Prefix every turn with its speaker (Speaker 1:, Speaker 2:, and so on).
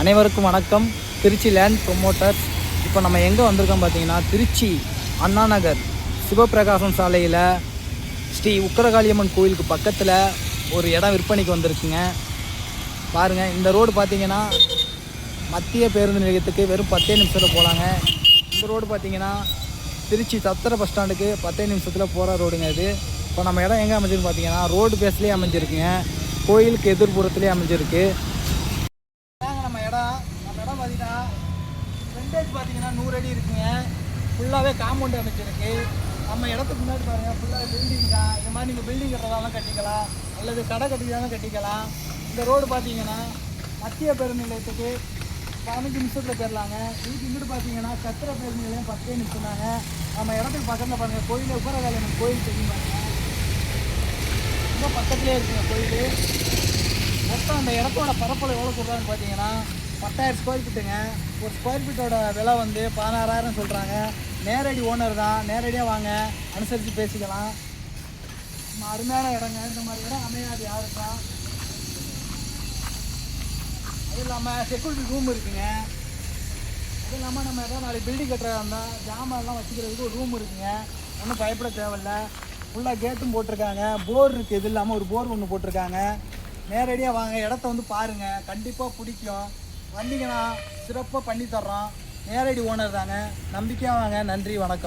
Speaker 1: அனைவருக்கும் வணக்கம். Trichy land promoters இப்போ நம்ம எங்கே வந்திருக்கோம் பார்த்தீங்கன்னா திருச்சி அண்ணா நகர் சிவபிரகாசம் சாலையில் ஸ்ரீ உக்கரகாளியம்மன் கோயிலுக்கு பக்கத்தில் ஒரு இடம் விற்பனைக்கு வந்திருக்குங்க. பாருங்கள் இந்த ரோடு பார்த்தீங்கன்னா மத்திய பேருந்து நிலையத்துக்கு வெறும் பத்தே நிமிஷத்தில் போகலாங்க இந்த ரோடு பார்த்தீங்கன்னா திருச்சி சத்திர பஸ் ஸ்டாண்டுக்கு பத்தே நிமிஷத்தில் போகிற ரோடுங்க இது. இப்போ நம்ம இடம் எங்கே அமைஞ்சிருக்கு பார்த்தீங்கன்னா ரோடு பேஸ்லேயே அமைஞ்சிருக்குங்க. கோயிலுக்கு எதிர்புறத்துலேயே அமைஞ்சிருக்கு. பார்த்தீங்கன்னா ஃப்ரண்டேஜ் பார்த்தீங்கன்னா நூறு அடி இருக்குங்க. ஃபுல்லாகவே காம்பவுண்ட் அமைச்சிருக்கு நம்ம இடத்துக்கு முன்னாடி பாருங்க ஃபுல்லாக பில்டிங் தான். இந்த மாதிரி நீங்கள் பில்டிங் கட்டுறதாலும் கட்டிக்கலாம். அல்லது கடை கட்டிக்கலாம் கட்டிக்கலாம். இந்த ரோடு பார்த்தீங்கன்னா மத்திய பேருந்து நிலையத்துக்கு பதினஞ்சு நிமிஷத்தில் போயிடலாங்க. இதுக்கு இங்கிட்டு பார்த்தீங்கன்னா சத்திர பேருந்து நிலையம் பத்தே நிமிஷம் தாங்க நம்ம இடத்துக்கு பக்கத்தில் பாருங்கள் கோயில் எனக்கு கோயில் தெரியும் பாருங்க. ரொம்ப பக்கத்துலேயே இருக்குங்க கோயில். மொத்தம் அந்த இடத்தோட பரப்பளவு எவ்வளோ சொல்கிறாங்கன்னு பார்த்தீங்கன்னா பத்தாயிரம் ஸ்கொயர் ஃபீட்டுங்க ஒரு ஸ்கொயர் ஃபீட்டோட விலை வந்து பதினாறாயிரம் சொல்கிறாங்க நேரடி ஓனர் தான். நேரடியாக வாங்க. அனுசரித்து பேசிக்கலாம். அருமையான இடங்க. இந்த மாதிரி இடம் அமையாது யாருக்கும். அது இல்லாமல் செக்யூரிட்டி ரூம் இருக்குங்க. அது இல்லாமல் நம்ம எதாவது நாளைக்கு பில்டிங் கட்டுறதா இருந்தால் ஜாமான்லாம் வச்சுக்கிறதுக்கு ஒரு ரூம் இருக்குங்க. ஒன்றும் பயப்பட தேவையில்ல. ஃபுல்லாக கேட்டும் போட்டிருக்காங்க. போர் இருக்குது இது இல்லாமல் ஒரு போர் ஒன்று போட்டிருக்காங்க. நேரடியாக வாங்க. இடத்த வந்து பாருங்கள் கண்டிப்பாக பிடிக்கும். வந்தீங்கன்னா சிறப்பாக பண்ணி தர்றோம். நேரடி ஓனர் தாங்க நம்பிக்கையாக வாங்க. நன்றி வணக்கம்.